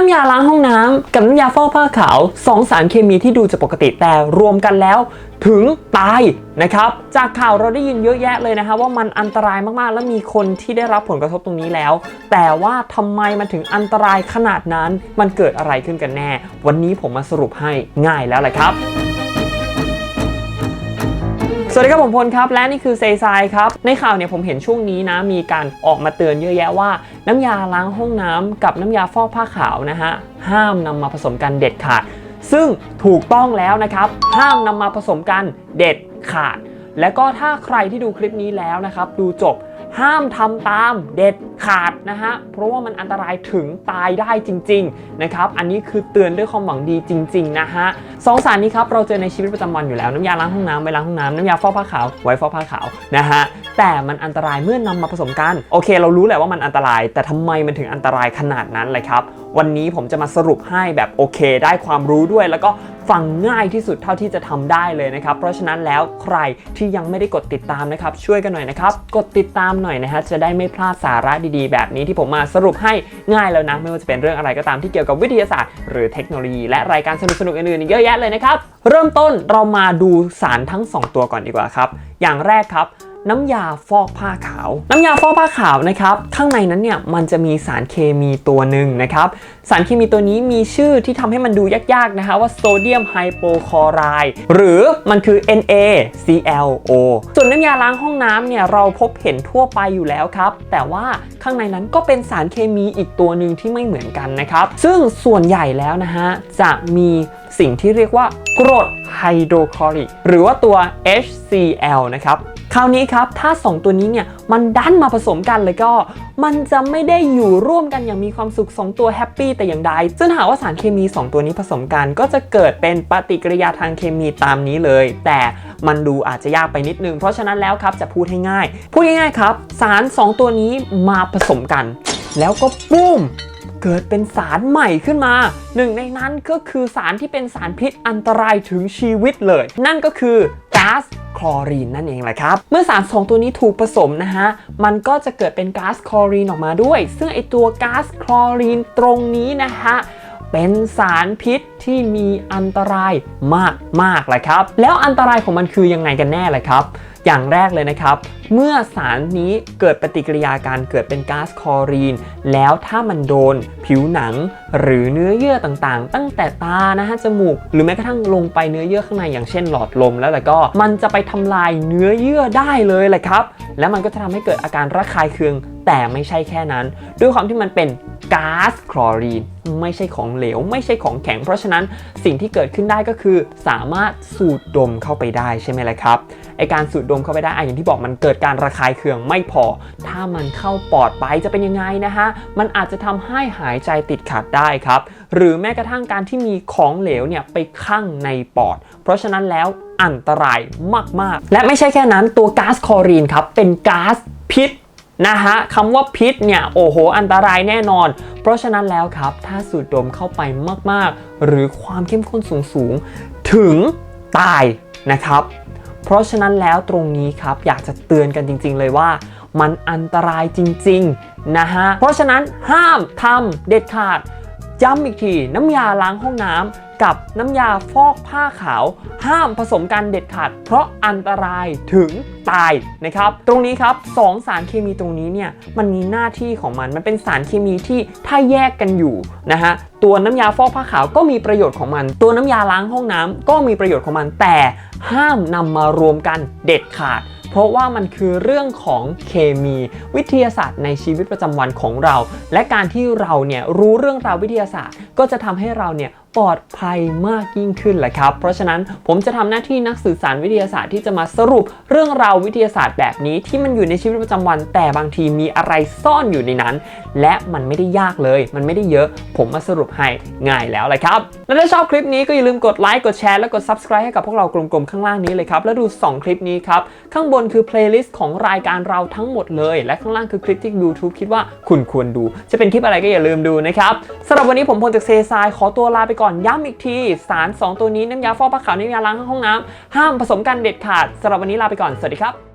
น้ำยาล้างห้องน้ำกับน้ำยาฟอกผ้าขาวสองสารเคมีที่ดูจะปกติแต่รวมกันแล้วถึงตายนะครับ จากข่าวเราได้ยินเยอะแยะเลยนะคะว่ามันอันตรายมากๆ และมีคนที่ได้รับผลกระทบตรงนี้แล้ว แต่ว่าทำไมมันถึงอันตรายขนาดนั้น มันเกิดอะไรขึ้นกันแน่ วันนี้ผมมาสรุปให้ง่ายแล้วแหละครับ วัสดีครับผมพลครับ และนี่คือเซซายครับ ในข่าวเนี่ยผมเห็นช่วงนี้นะ มีการออกมาเตือนเยอะแยะว่า น้ำยาล้างห้องน้ำกับน้ำยาฟอกผ้าขาวนะฮะ ห้ามนำมาผสมกันเด็ดขาด ซึ่งถูกต้องแล้วนะครับ ห้ามนำมาผสมกันเด็ดขาด และก็ถ้าใครที่ดูคลิปนี้แล้วนะครับ ดูจบ ห้ามทำตามเด็ดขาดนะฮะ เพราะว่ามันอันตรายถึงตายได้จริง ๆ นะครับ อันนี้คือเตือนด้วยความหวังดีจริง ๆ นะฮะสองสารนี้ครับเราเจอในชีวิตประจำวันอยู่แล้ว น้ำยาล้างห้องน้ำไว้ล้างห้องน้ำน้ำยาฟอกผ้าขาวไว้ฟอกผ้าขาวนะฮะ แต่มันอันตรายเมื่อนำมาผสมกัน โอเค เรารู้แหละว่ามันอันตราย แต่ทำไมมันถึงอันตรายขนาดนั้นเลยครับ วันนี้ผมจะมาสรุปให้แบบโอเค ได้ความรู้ด้วยแล้วก็ ฟังง่ายที่สุดเท่าที่จะทำได้เลยนะครับ เพราะฉะนั้นแล้วใครที่ยังไม่ได้กดติดตามนะครับ ช่วยกันหน่อยนะครับ กดติดตามหน่อยนะฮะจะได้ไม่พลาดสาระดีๆ แบบนี้ที่ผมมาสรุปให้ง่ายแล้วนะ ไม่ว่าจะเป็นเรื่องอะไรก็ตามที่เกี่ยวกับวิทยาศาสตร์ หรือเทคโนโลยี และรายการสนุกๆอื่นๆอีกเยอะแยะเลยนะครับเริ่มต้นเรามาดูสารทั้ง 2 ตัวก่อนดีกว่าครับอย่างแรกครับ น้ำยาฟอกผ้าขาว น้ำยาฟอกผ้าขาวนะครับข้างในนั้นเนี่ยมันจะมีสารเคมีตัวหนึ่งนะครับสารเคมีตัวนี้มีชื่อที่ทำให้มันดูยากๆนะคะว่าโซเดียมไฮโปคลอไรด์หรือมันคือ NaClO ส่วนน้ำยาล้างห้องน้ำเนี่ยเราพบเห็นทั่วไปอยู่แล้วครับ แต่ว่าข้างในนั้นก็เป็นสารเคมีอีกตัวหนึ่งที่ไม่เหมือนกันนะครับ ซึ่งส่วนใหญ่แล้วนะฮะจะมีสิ่งที่เรียกว่ากรดไฮโดรคลอริกหรือว่าตัว HCl นะครับ คราวนี้ครับถ้า 2 ตัวนี้เนี่ยมันดันมาผสมกันเลยก็ มันจะไม่ได้อยู่ร่วมกันอย่างมีความสุข 2 ตัวแฮปปี้แต่อย่างใดซึ่งหากว่าสารเคมี 2 ตัวนี้ผสมกัน ก็จะเกิดเป็นปฏิกิริยาทางเคมีตามนี้เลย แต่มันดูอาจจะยากไปนิดนึง เพราะฉะนั้นแล้วครับจะพูดให้ง่าย พูดง่ายๆครับ สาร 2 ตัวนี้มาผสมกัน แล้วก็ปุ้มเกิดเป็นสารใหม่ขึ้นมา หนึ่งในนั้นก็คือสารที่เป็นสารพิษอันตรายถึงชีวิตเลย นั่นก็คือก๊าซ คลอรีนนั่นเองแหละครับ เมื่อสารสองตัวนี้ถูกผสมนะฮะ มันก็จะเกิดเป็นก๊าซคลอรีนออกมาด้วย ซึ่งไอตัวก๊าซคลอรีนตรงนี้นะฮะเป็นสารพิษที่มีอันตรายมากมากๆเลยครับ แล้วอันตรายของมันคือยังไงกันแน่เลยครับ อย่างแรกเลยนะครับ เมื่อสารนี้เกิดปฏิกิริยาการเกิดเป็นก๊าซคอรีน แล้วถ้ามันโดนผิวหนัง หรือเนื้อเยื่อต่างๆ ตั้งแต่ตานะฮะจมูก หรือแม้กระทั่งลงไปเนื้อเยื่อข้างในอย่างเช่นหลอดลมแล้วแล้วก็มันจะไปทำลายเนื้อเยื่อได้เลยแหละครับ แล้วมันก็จะทำให้เกิดอาการระคายเคือง แต่ไม่ใช่แค่นั้น ด้วยความที่มันเป็นก๊าซคลอรีนไม่ใช่ของเหลว ไม่ใช่ของแข็ง เพราะฉะนั้นสิ่งที่เกิดขึ้นได้ก็คือ สามารถสูดดมเข้าไปได้ใช่ไหมล่ะครับไอการสูดดมเข้าไปได้ออย่างที่บอกมันเกิดการระคายเคืองไม่พอ ถ้ามันเข้าปอดไปจะเป็นยังไงนะฮะมันอาจจะทำให้หายใจติดขัดได้ครับ หรือแม้กระทั่งการที่มีของเหลวเนี่ยไปคั่งในปอด เพราะฉะนั้นแล้วอันตรายมากๆ และไม่ใช่แค่นั้นตัวก๊าซคลอรีนครับเป็นก๊าซพิษ นะฮะคำว่าพิษเนี่ยโอ้โห อันตรายแน่นอน เพราะฉะนั้นแล้วครับ ถ้าสูดดมเข้าไปมากๆ หรือความเข้มข้นสูงๆ ถึงตายนะครับ เพราะฉะนั้นแล้วตรงนี้ครับ อยากจะเตือนกันจริง ๆ เลยว่า มันอันตรายจริง ๆ นะฮะ เพราะฉะนั้นห้ามทำเด็ดขาดย้ำอีกทีน้ำยาล้างห้องน้ำ กับน้ำยาฟอกผ้าขาว ห้ามผสมกันเด็ดขาด เพราะอันตรายถึงตายนะครับ ตรงนี้ครับสองสารเคมีตรงนี้เนี่ยมันมีหน้าที่ของมัน มันเป็นสารเคมีที่ถ้าแยกกันอยู่นะฮะตัวน้ำยาฟอกผ้าขาวก็มีประโยชน์ของมัน ตัวน้ำยาล้างห้องน้ำก็มีประโยชน์ของมัน แต่ห้ามนำมารวมกันเด็ดขาด เพราะว่ามันคือเรื่องของเคมีวิทยาศาสตร์ในชีวิตประจำวันของเรา และการที่เราเนี่ยรู้เรื่องราววิทยาศาสตร์ ก็จะทำให้เราเนี่ยปลอดภัยมากยิ่งขึ้นแหละครับ เพราะฉะนั้นผมจะทำหน้าที่นักสื่อสารวิทยาศาสตร์ที่จะมาสรุปเรื่องราววิทยาศาสตร์แบบนี้ที่มันอยู่ในชีวิตประจำวัน แต่บางทีมีอะไรซ่อนอยู่ในนั้น และมันไม่ได้ยากเลย มันไม่ได้เยอะ ผมมาสรุปให้ง่ายแล้วเลยครับ และถ้าชอบคลิปนี้ก็อย่าลืมกดไลค์กดแชร์และกด subscribe ให้กับพวกเรากลมๆข้างล่างนี้เลยครับ แล้วดู 2 คลิปนี้ครับ ข้างบนคือ playlist ของรายการเราทั้งหมดเลย และข้างล่างคือคลิปที่ YouTube คิดว่าคุณควรดู จะเป็นคลิปอะไรก็อย่าลืมดูนะครับสำหรับวันนี้ผมพลจากเซซายขอตัวลาไปก่อนย้ำอีกที สาร 2 ตัวนี้น้ำยาฟอกผ้าขาวน้ำยาล้างห้องน้ำห้ามผสมกันเด็ดขาดสำหรับวันนี้ลาไปก่อนสวัสดีครับ